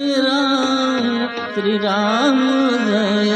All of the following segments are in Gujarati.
राम श्री राम जय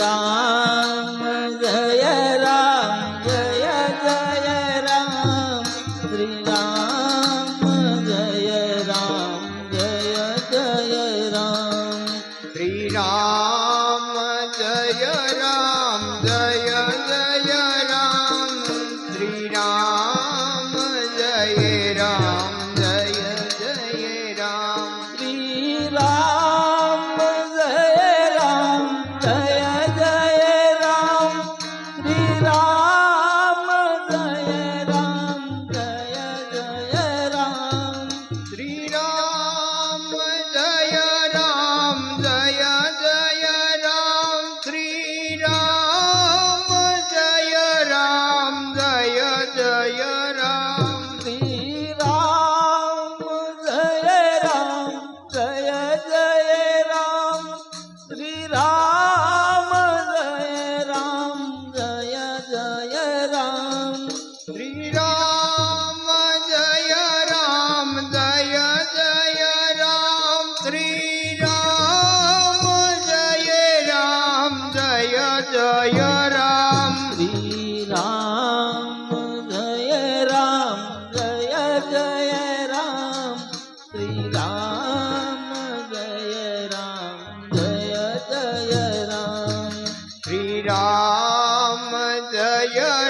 Ram.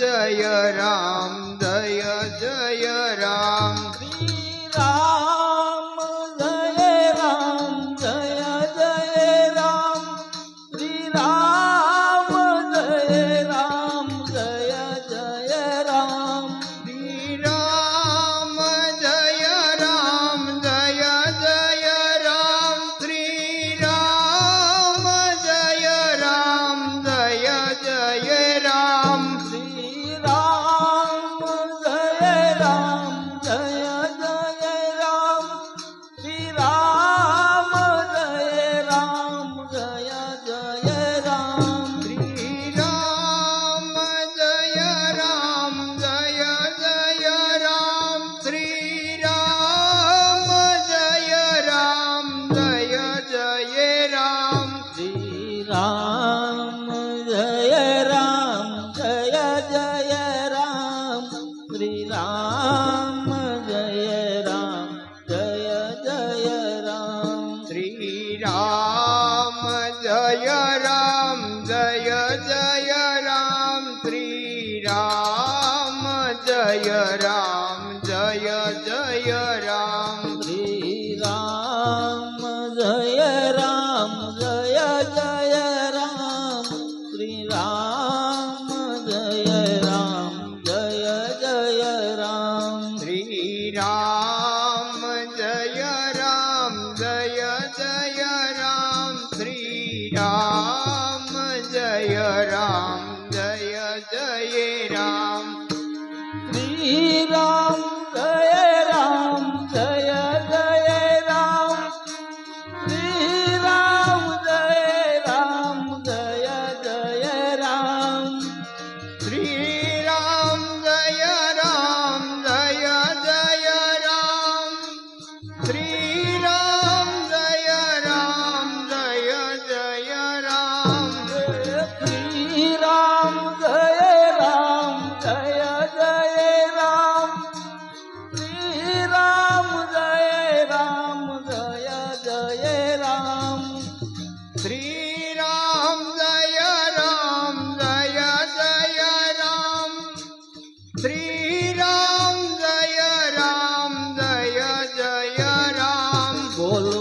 जय राम 啊。Ram. বলো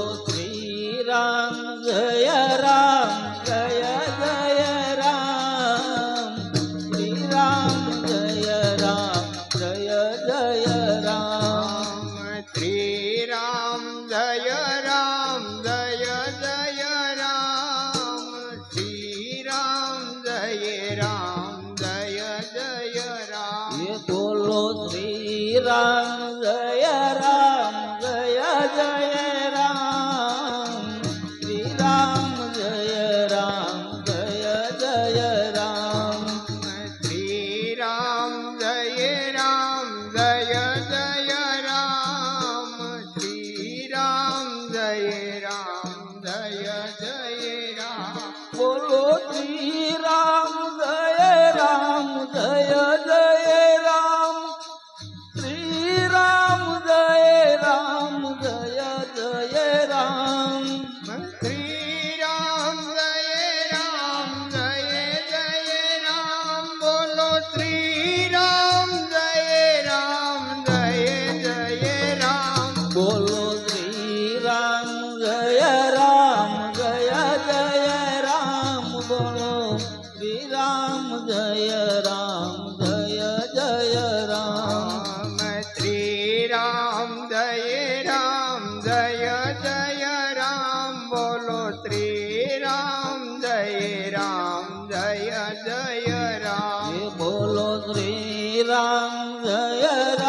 Three રામ જય રામ જય જય રામ. બોલો શ્રી રામ જય રામ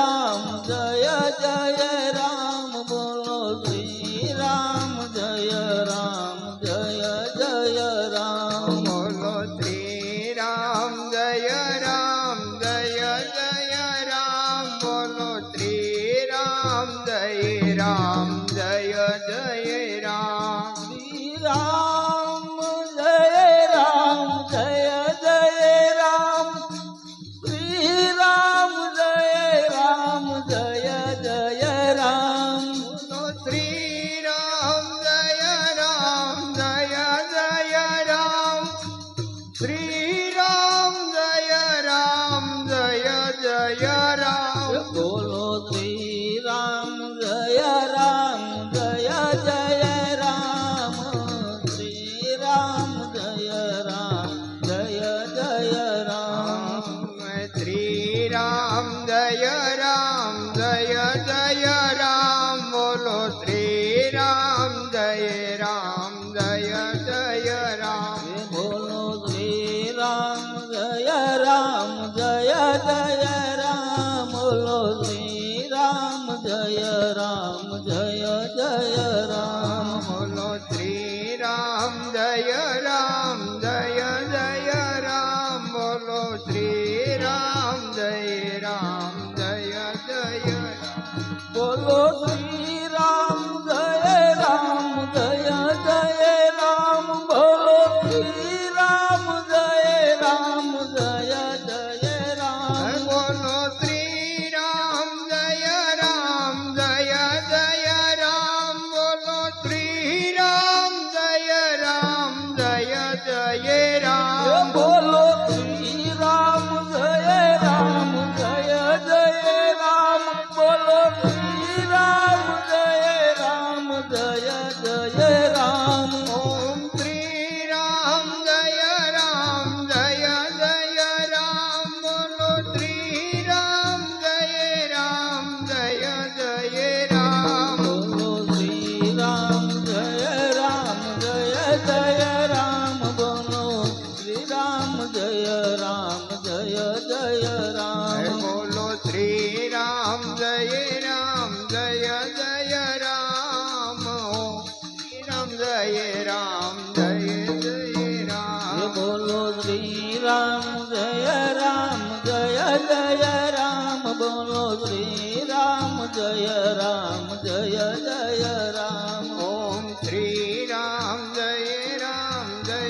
બોલો શ્રી રામ જય રામ જય જય રામ. ઓમ શ્રી રામ જય રામ જય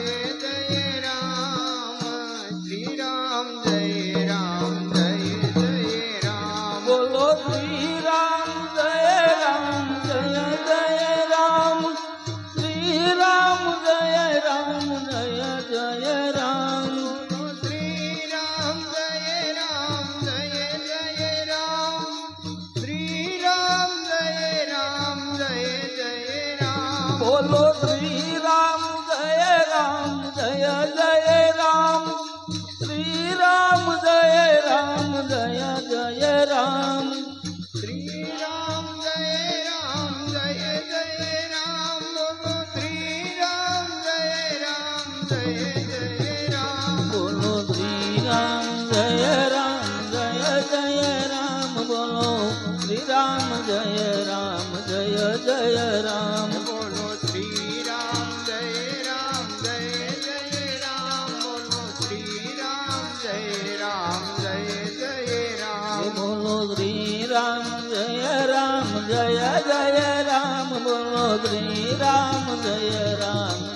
જય રામ. શ્રી રામ જય રામ જય જય રામ. બોલો શ્રી જય રામ જય જય રામ. બોલો શ્રી રામ જય રામ જય જય રામ. બોલો શ્રી રામ જય રામ જય જય રામ. બોલો શ્રી રામ જય રામ જય જય રામ. બોલો શ્રી રામ જય રામ.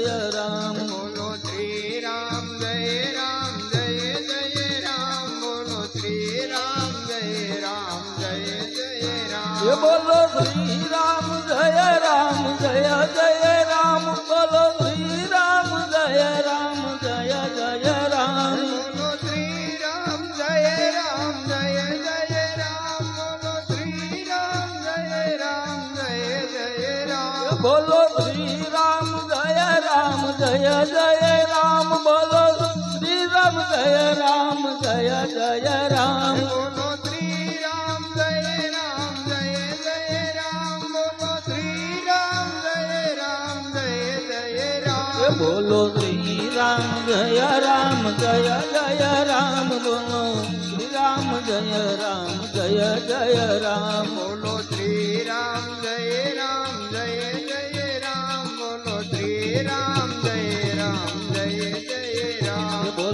जय राम જય રામ બોલો શ્રી રામ જય રામ જય જય રામ. બોલો શ્રી રામ જય રામ જય જય રામ. બોલો શ્રી રામ જય રામ જય જય રામ. એ બોલો શ્રી રામ જય રામ જય જય રામ. બોલો શ્રી રામ જય રામ જય જય રામ. બોલો શ્રી રામ જય રામ.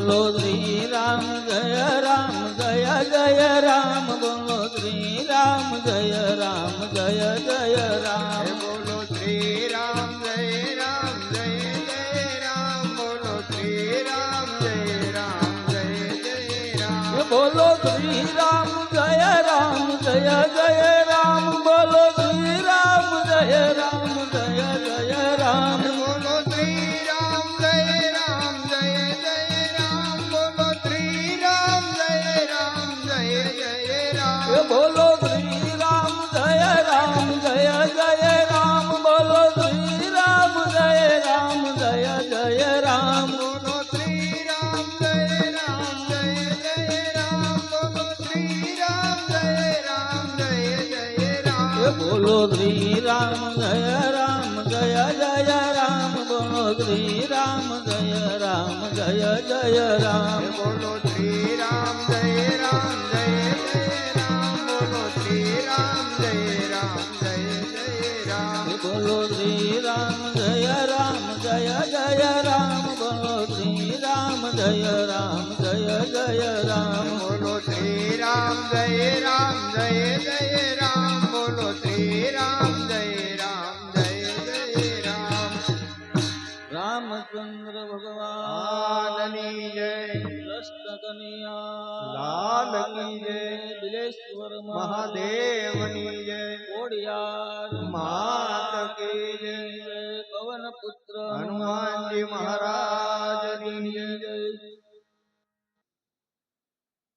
બોલો શ્રી રામ જય રામ જય જય રામ બોલો શ્રી રામ જય રામ જય જય રામ. બોલો શ્રી રામ જય રામ જય જય રામ બોલો શ્રી રામ જય રામ જય જય રામ. બોલો શ્રી રામ જય રામ જય જય બોલો શ્રી રામ જય રામ જય જય રામ બોલો શ્રી રામ જય રામ જય જય રામ બોલો શ્રી રામ જય રામ જય જય રામ બોલો શ્રી રામ જય રામ જય જય રામ બોલો શ્રી રામ જય રામ જય જય રામ બોલો શ્રી રામ જય રામ જય જય રામ બોલો શ્રી રામ જય રામ જય જય મહાદેવ.